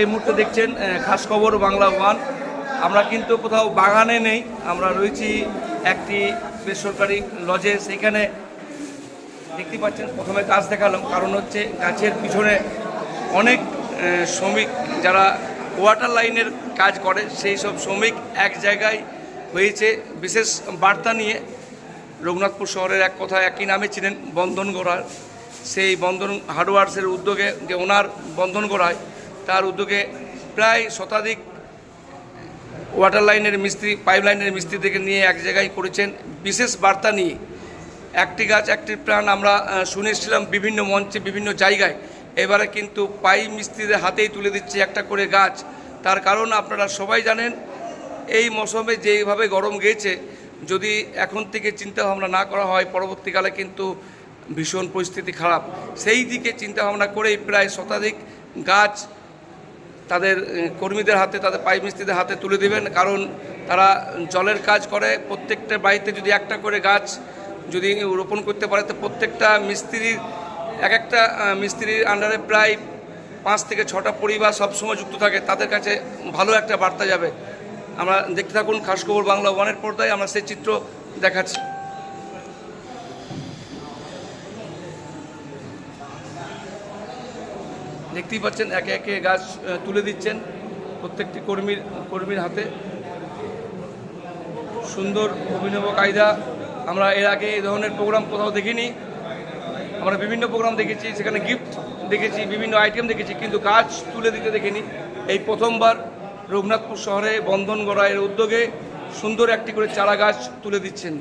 এই মুহূর্তে দেখছেন খাস খবর বাংলা ওয়ান। আমরা কিন্তু কোথাও বাগানে নেই, আমরা রয়েছি একটি বেসরকারি লজে। সেইখানে দেখতে পাচ্ছেন, প্রথমে গাছ দেখালাম, কারণ হচ্ছে গাছের পিছনে অনেক শ্রমিক যারা ওয়াটার লাইনের কাজ করে, সেই সব শ্রমিক এক জায়গায় হয়েছে। বিশেষ বার্তা নিয়ে রঘুনাথপুর শহরের এক কথা একই নামে ছিলেন বন্ধন গোড়ার সেই বন্ধন হার্ডওয়ার্সের উদ্যোগে যে ওনার বন্ধন গোড়ায় তার উদ্যোগে প্রায় শতাধিক ওয়াটার লাইনের মিস্ত্রি, পাইপ লাইনের মিস্ত্রি থেকে নিয়ে এক জায়গায় করেছেন। বিশেষ বার্তা নিয়ে একটি গাছ, একটি প্রাণ আমরা শুনেছিলাম বিভিন্ন মঞ্চে, বিভিন্ন জায়গায়। এবারে কিন্তু পাইপ মিস্ত্রিদের হাতেই তুলে দিচ্ছে একটা করে গাছ। তার কারণ আপনারা সবাই জানেন, এই মৌসুমে যেইভাবে গরম গিয়েছে যদি এখন থেকে চিন্তা ভাবনা না করা হয়, পরবর্তীকালে কিন্তু ভীষণ পরিস্থিতি খারাপ। সেই দিকে চিন্তা ভাবনা করেই প্রায় শতাধিক গাছ তাদের কর্মীদের হাতে, তাদের পাইপ মিস্ত্রিদের হাতে তুলে দেবেন। কারণ তারা জলের কাজ করে, প্রত্যেকটা বাড়িতে যদি একটা করে গাছ যদি রোপণ করতে পারে, তো প্রত্যেকটা মিস্ত্রির, এক একটা মিস্ত্রির আন্ডারে প্রায় পাঁচ থেকে ছটা পরিবার সবসময় যুক্ত থাকে। তাদের কাছে ভালো একটা বার্তা যাবে। আমরা দেখতে থাকুন খাস খবর বাংলা ওয়ানের পর্দায়, আমরা সেই চিত্র দেখাচ্ছি। দেখতেই পাচ্ছেন, একে একে গাছ তুলে দিচ্ছেন প্রত্যেকটি কর্মীর কর্মীর হাতে। সুন্দর অভিনব কায়দা। আমরা এর আগে এই ধরনের প্রোগ্রাম কোথাও দেখিনি। আমরা বিভিন্ন প্রোগ্রাম দেখেছি, সেখানে গিফট দেখেছি, বিভিন্ন আইটেম দেখেছি, কিন্তু গাছ তুলে দিতে দেখিনি। এই প্রথমবার রঘুনাথপুর শহরে বন্ধন গড়াইয়ের উদ্যোগে সুন্দর একটি করে চারা গাছ তুলে দিচ্ছেন।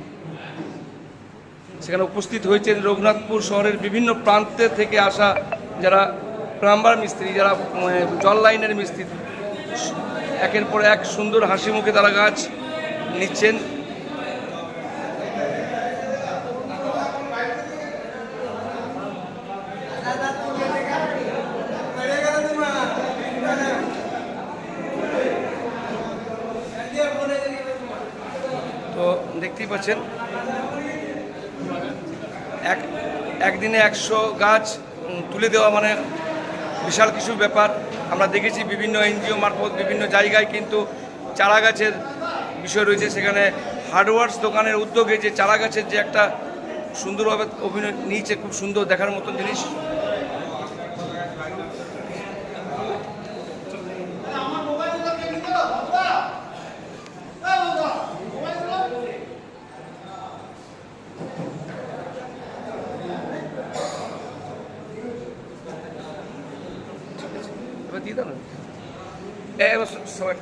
সেখানে উপস্থিত হয়েছেন রঘুনাথপুর শহরের বিভিন্ন প্রান্তে থেকে আসা যারা প্লাম্বার মিস্ত্রি যারা জল লাইনের মিস্ত্রি, একের পর এক সুন্দর হাসি মুখে তারা গাছ নিচ্ছেন। তো দেখতেই পাচ্ছেন, এক, একদিনে একশো গাছ তুলে দেওয়া মানে বিশাল কিছু ব্যাপার। আমরা দেখেছি বিভিন্ন এনজিও মারফত বিভিন্ন জায়গায় কিন্তু চারা গাছের বিষয় রয়েছে। সেখানে হার্ডওয়ার্স দোকানের উদ্যোগে যে চারা গাছের যে একটা সুন্দরভাবে অভিনয় নিয়েছে খুব সুন্দর দেখার মতো জিনিস এবার দিয়ে দাও না এ, এবার স- সবাই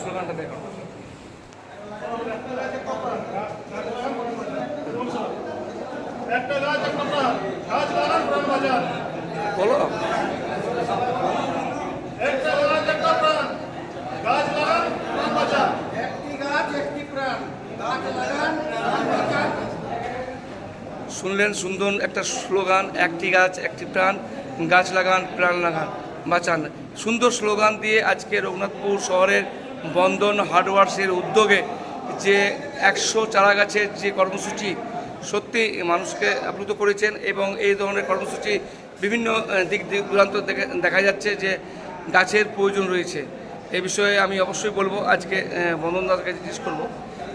স্লোগানটা দেখো একটা গাছ একটা প্রাণ গাছ লাগান প্রাণ বাজার বলো একটা গাছ একটা প্রাণ গাছ লাগান প্রাণ বাজার একটি গাছ একটি প্রাণ গাছ লাগান প্রাণ বাঁচান শুনলেন সুন্দর একটা স্লোগান, একটি গাছ, একটি প্রাণ, গাছ লাগান, প্রাণ লাগান, বাঁচান। সুন্দর স্লোগান দিয়ে আজকে রঘুনাথপুর শহরের বন্ধন হার্ডওয়ার্সের উদ্যোগে যে একশো চারা গাছের যে কর্মসূচি সত্যি মানুষকে আপ্লুত করেছেন এবং এই ধরনের কর্মসূচি বিভিন্ন দিক দিক দূরান্ত দেখা যাচ্ছে যে গাছের প্রয়োজন রয়েছে। এ বিষয়ে আমি অবশ্যই বলব। আজকে বন্ধন কাছে জিজ্ঞেস করব।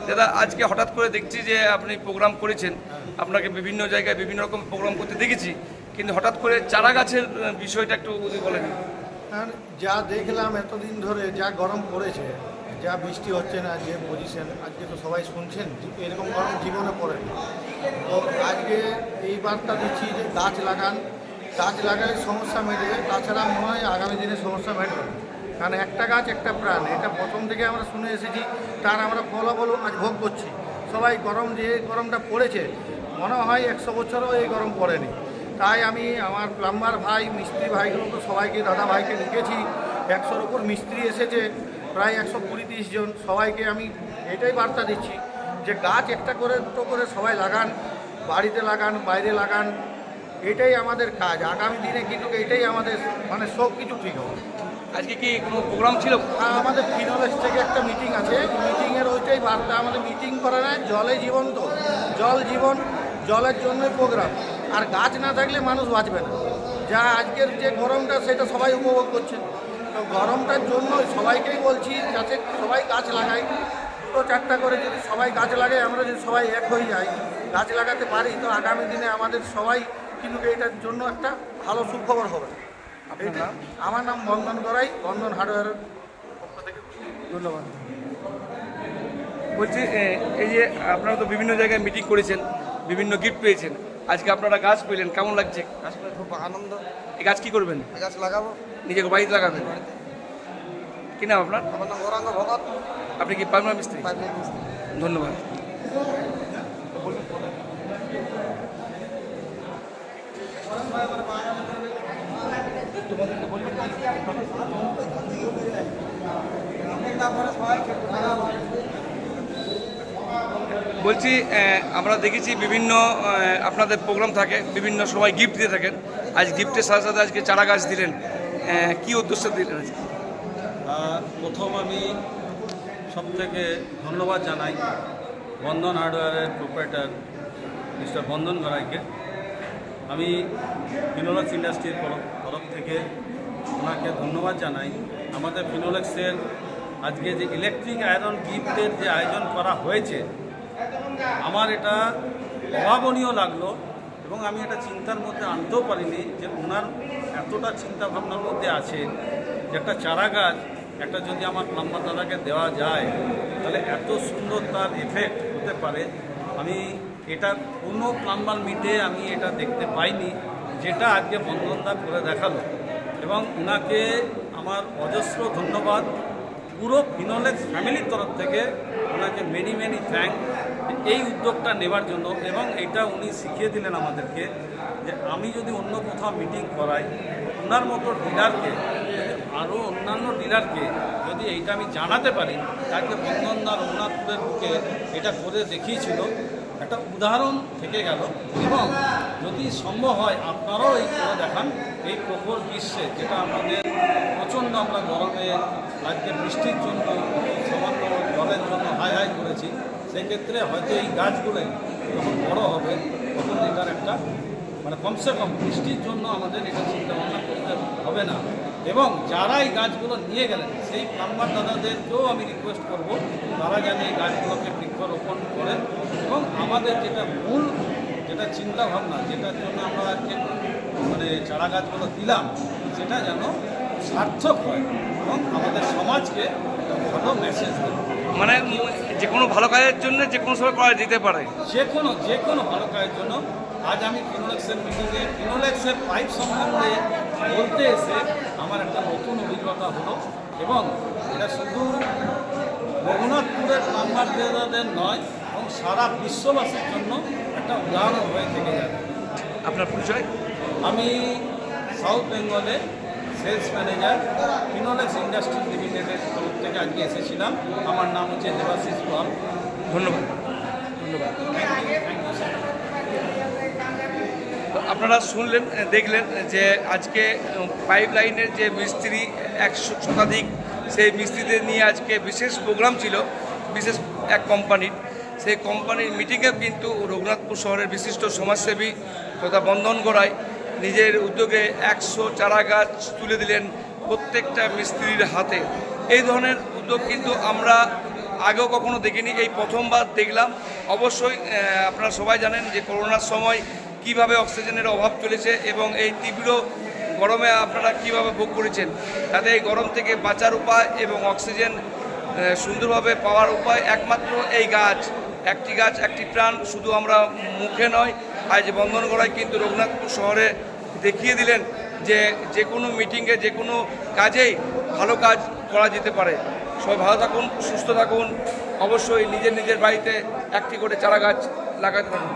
দাদা, আজকে হঠাৎ করে দেখছি যে আপনি প্রোগ্রাম করেছেন। আপনাকে বিভিন্ন জায়গায় বিভিন্ন রকম প্রোগ্রাম করতে দেখেছি। কিন্তু হঠাৎ করে চারা গাছের বিষয়টা একটু বলেন। যা দেখলাম এতদিন ধরে, যা গরম পড়েছে, যা বৃষ্টি হচ্ছে না, যে পজিশন আজকে তো সবাই শুনছেন এরকম গরম জীবনে পড়েনি তো আজকে এই বার্তা দিচ্ছি যে গাছ লাগান। গাছ লাগালে সমস্যা মেটবে তাছাড়া মনে হয় আগামী দিনে সমস্যা মেটবে কারণ একটা গাছ, একটা প্রাণ। এটা প্রথম থেকে আমরা শুনে এসেছি, তার আমরা ফলাফল আজ ভোগ করছি। সবাই গরম যে গরমটা পড়েছে, মনে হয় একশো বছরও এই গরম পড়েনি। তাই আমি আমার প্লাম্বার ভাই, মিস্ত্রি ভাইগুলো তো সবাইকে, দাদা ভাইকে লিখেছি একশোর ওপর মিস্ত্রি এসেছে, প্রায় একশো কুড়ি তিরিশ জন। সবাইকে আমি এটাই বার্তা দিচ্ছি যে গাছ একটা করে, দুটো করে সবাই লাগান, বাড়িতে লাগান, বাইরে লাগান। এটাই আমাদের কাজ। আগামী দিনে কিন্তু এটাই আমাদের মানে সব কিছু ঠিক হবে। আজকে কি কোনো প্রোগ্রাম ছিল? আর আমাদের ফিনোলেক্স থেকে একটা মিটিং আছে। মিটিংয়ের ওইটাই বার্তা আমাদের মিটিং করে না জলে জীবন তো। জল জীবন, জলের জন্যই প্রোগ্রাম। আর গাছ না থাকলে মানুষ বাঁচবে না। যা আজকের যে গরমটা, সেটা সবাই উপভোগ করছে। তো গরমটার জন্য সবাইকেই বলছি, যাতে সবাই গাছ লাগাই দুটো, চারটা করে যদি সবাই গাছ লাগাই আমরা যদি সবাই এক হয়ে যাই, গাছ লাগাতে পারি, তো আগামী দিনে আমাদের সবাই কিন্তু এটার জন্য একটা ভালো সুখবর হবে। আপনার নাম? আমার নাম বন্ধন গড়াই বন্ধন হার্ডওয়্যারের পক্ষ থেকে। ধন্যবাদ। বলছি এই যে আপনারা তো বিভিন্ন জায়গায় মিটিং করেছেন বিভিন্ন গিফট পেয়েছেন আজকে আপনারা গাছ পেলেন কেমন লাগছে? গাছ পেয়ে খুব আনন্দ। এই গাছ কি করবেন? গাছ লাগাবো। নিজেকে বাড়িতে লাগাবেন? কি নাম আপনার? আমার নাম গৌরাঙ্গ ভগত। আপনি কি পাইপ মিস্ত্রি। ধন্যবাদ। বলছি আমরা দেখেছি বিভিন্ন আপনাদের প্রোগ্রাম থাকে, বিভিন্ন সময় গিফট দিয়ে থাকেন। আজ গিফটের সাথে সাথে আজকে চারা গাছ দিলেন। কি উদ্দেশ্য দিলেন প্রথম আমি সব থেকে ধন্যবাদ জানাই বন্ধন হার্ডওয়্যারের প্রোপারেটার মিস্টার বন্ধন গড়াইকে আমি ফিনোলেক্স ইন্ডাস্ট্রির তরফ থেকে ওনাকে ধন্যবাদ জানাই। আমাদের ফিনোলেক্সের আজকে যে ইলেকট্রিক আয়রন গিফটের যে আয়োজন করা হয়েছে, আমার এটা অভাবনীয় লাগল এবং আমি এটা চিন্তার মধ্যে আনতেও পারিনি যে ওনার এতটা চিন্তা ভাবনার মধ্যে আছে যে একটা চারা গাছ একটা যদি আমার প্লাম্বার দাদাকে দেওয়া যায়, তাহলে এত সুন্দর তার এফেক্ট হতে পারে। আমি এটা কোনো প্লাম্বার মিটে আমি এটা দেখতে পাইনি, যেটা আজকে বন্ধনদা করে দেখাল। এবং ওনাকে আমার অজস্র ধন্যবাদ। পুরো ফিনোলেক্স ফ্যামিলির তরফ থেকে ওনাকে মেনি মেনি থ্যাঙ্ক এই উদ্যোগটা নেবার জন্য এবং এটা উনি শিখিয়ে দিলেন আমাদেরকে যে আমি যদি অন্য কোথাও মিটিং করাই ওনার মতো ডিলারকে আরও অন্যান্য ডিলারকে যদি এইটা আমি জানাতে পারি, তাকে বন্ধনদার রঘুনাথপুরের বুকে এটা করে দেখিয়েছিল। একটা উদাহরণ থেকে গেল। এবং যদি সম্ভব হয়, আপনারাও এই করে দেখান, এই প্রখর গ্রীষ্মে, যেটা আমাদের প্রচণ্ড আমরা গরমে আজকে বৃষ্টির জন্য, সামান্য জলের জন্য হাই হাই করেছি সেক্ষেত্রে হয়তো এই গাছগুলোই যখন বড় হবে, তখন এটার একটা মানে কমসে কম বৃষ্টির জন্য আমাদের এটা চিন্তা ভাবনা করতে হবে না। এবং যারা এই গাছগুলো নিয়ে গেলেন, সেই প্লাম্বার দাদাদেরকেও আমি রিকোয়েস্ট করব, তারা যেন এই গাছগুলোকে বৃক্ষরোপণ করেন এবং আমাদের যেটা মূল যেটা চিন্তাভাবনা, যেটার জন্য আমরা আজকে মানে চারা গাছগুলো দিলাম, সেটা যেন সার্থক হয় এবং আমাদের সমাজকে একটা ভালো মেসেজ দেয়। মানে যে কোনো ভালো কাজের জন্য যে কোনো সময় করা যেতে পারে। যে কোনো যে কোনো ভালো কাজের জন্য আজ আমি ফিনোলেক্সের মিটিংয়ে ফিনোলেক্সের পাইপ সম্বন্ধে বলতে এসে আমার একটা নতুন অভিজ্ঞতা হলো এবং এটা শুধু রঘুনাথপুরের নাম্বার দেদাদের নয় এবং সারা বিশ্ববাসীর জন্য একটা উদাহরণ হয়ে থেকে যাবে। আপনার পরিচয়? আমি সাউথ বেঙ্গলে সেলস ম্যানেজার ফিনোলেক্স ইন্ডাস্ট্রি লিমিটেডের তরফ থেকে আজকে এসেছিলাম। আমার নাম হচ্ছে দেবাশিস পাল। ধন্যবাদ। ধন্যবাদ। আপনারা শুনলেন দেখলেন যে আজকে পাইপ লাইনের যে মিস্ত্রি একশো শতাধিক সেই মিস্ত্রিদের নিয়ে আজকে বিশেষ প্রোগ্রাম ছিল বিশেষ এক কোম্পানির। সেই কোম্পানির মিটিংয়ে কিন্তু রঘুনাথপুর শহরের বিশিষ্ট সমাজসেবী তথা বন্ধন গড়ায় নিজের উদ্যোগে একশো চারা গাছ তুলে দিলেন প্রত্যেকটা মিস্ত্রির হাতে। এই ধরনের উদ্যোগ কিন্তু আমরা আগেও কখনো দেখিনি, এই প্রথমবার দেখলাম। অবশ্যই আপনারা সবাই জানেন যে করোনার সময় কীভাবে অক্সিজেনের অভাব চলেছে এবং এই তীব্র গরমে আপনারা কীভাবে ভোগ করেছেন, তাতে এই গরম থেকে বাঁচার উপায় এবং অক্সিজেন সুন্দরভাবে পাওয়ার উপায় একমাত্র এই গাছ। একটি গাছ, একটি প্রাণ শুধু আমরা মুখে নয়, আজ বন্ধন করায় কিন্তু রঘুনাথপুর শহরে দেখিয়ে দিলেন যে যে কোনো মিটিংয়ে যে কোনো কাজেই ভালো কাজ করা যেতে পারে। সবাই ভালো থাকুন, সুস্থ থাকুন, অবশ্যই নিজের নিজের বাড়িতে একটি করে চারা গাছ লাগাতে থাকুন।